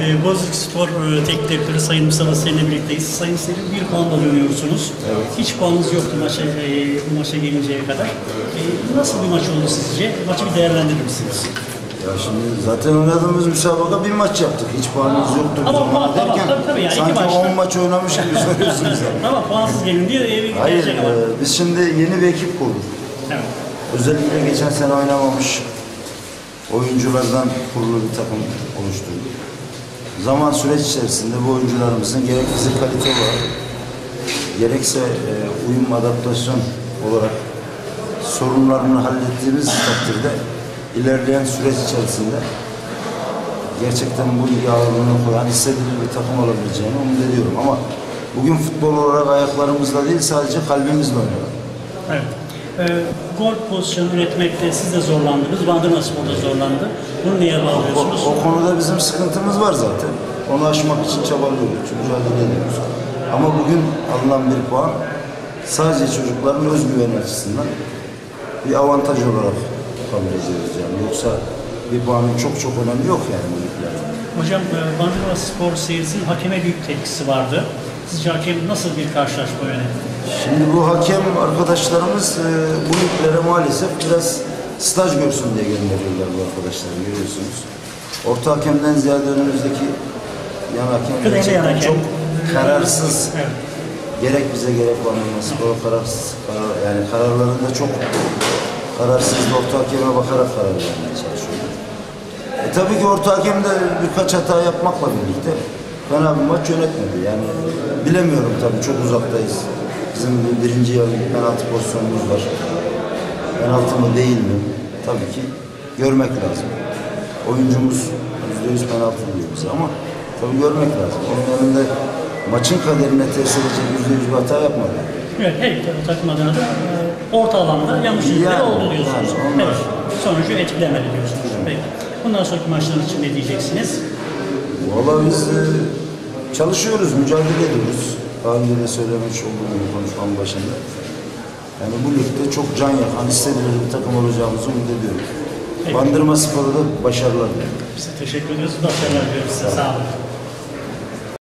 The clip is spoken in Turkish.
E, Bozuk Spor e, Teknik Direktörü Sayın Mustafa Selin'le birlikteyiz. Sayın Selin bir puanla dönüyorsunuz. Hiç puanınız yoktu maça, e, bu maça gelinceye kadar. E, nasıl bir maç oldu sizce? Maçı bir değerlendirir misiniz? Ya şimdi zaten oynadığımız müsabaka bir maç yaptık. Hiç puanımız yoktu Ama puan- tamam, derken tabii, tabii yani iki sanki maçta- 10 maç oynamış gibi söylüyorsunuz. yani. Ama puansız gelin diye eve Hayır, ama. e, biz şimdi yeni bir ekip kurduk. Evet. Özellikle geçen sene oynamamış oyunculardan kurulu bir takım oluşturduk. Zaman süreç içerisinde bu oyuncularımızın gerek fizik kalite olarak gerekse e, uyum adaptasyon olarak sorunlarını hallettiğimiz takdirde ilerleyen süreç içerisinde gerçekten bu ligi ağırlığını koyan hissedilir bir takım olabileceğini umut ediyorum ama bugün futbol olarak ayaklarımızla değil sadece kalbimizle oynuyoruz. Evet. E, gol pozisyonu üretmekte siz de zorlandınız. Bandırma Spor da zorlandı. Bunu neye O, bağlıyorsunuz? o konuda bizim sıkıntımız var zaten. Onu aşmak için çabalıyoruz, mücadele ediyoruz. Ama bugün alınan bir puan sadece çocukların özgüveni açısından bir avantaj olarak kabul ediyoruz yani. Yoksa bir puanın çok çok önemi yok yani bu liglerde. Hocam e, Bandırma Spor seyircisinin hakeme büyük tepkisi vardı. Sizce hakem nasıl bir karşılaşma yönetti? Şimdi bu hakem arkadaşlarımız e, bu liglere maalesef biraz staj görsün diye gönderiyorlar bu arkadaşları görüyorsunuz. Orta hakemden ziyade önümüzdeki yan hakem Kıdemli yan gerçekten hakem. çok kararsız. Evet. Gerek bize gerek bana spor kararsız. Karar, yani kararlarında çok kararsız orta hakeme bakarak karar vermeye çalışıyor. E tabii ki orta hakem de birkaç hata yapmakla birlikte fena bir maç yönetmedi. Yani bilemiyorum tabii çok uzaktayız. Bizim bir birinci yarı penaltı pozisyonumuz var. Penaltı mı değil mi? Tabii ki görmek lazım. Oyuncumuz yüzde yüz penaltı diyor bize ama tabii görmek lazım. Onun yanında maçın kaderine tesir edecek yüzde yüz bir hata yapmadı. Evet, her iki takım- adına da e, orta alanda yanlış Yani, yani, oldu diyorsunuz. yani onlar- evet. Sonucu etkilemedi diyorsunuz. Peki. Bundan sonraki maçlar için ne diyeceksiniz? Vallahi biz e, çalışıyoruz, mücadele ediyoruz. Daha önce de söylemiş olduğum gibi konuşmamın başında. Yani bu ligde çok can yakan, hissedilir bir takım olacağımızı umut ediyorum. Bandırma Spor'a da başarılar diliyorum. Size teşekkür ediyoruz. Başarılar diliyoruz size. Sağ olun.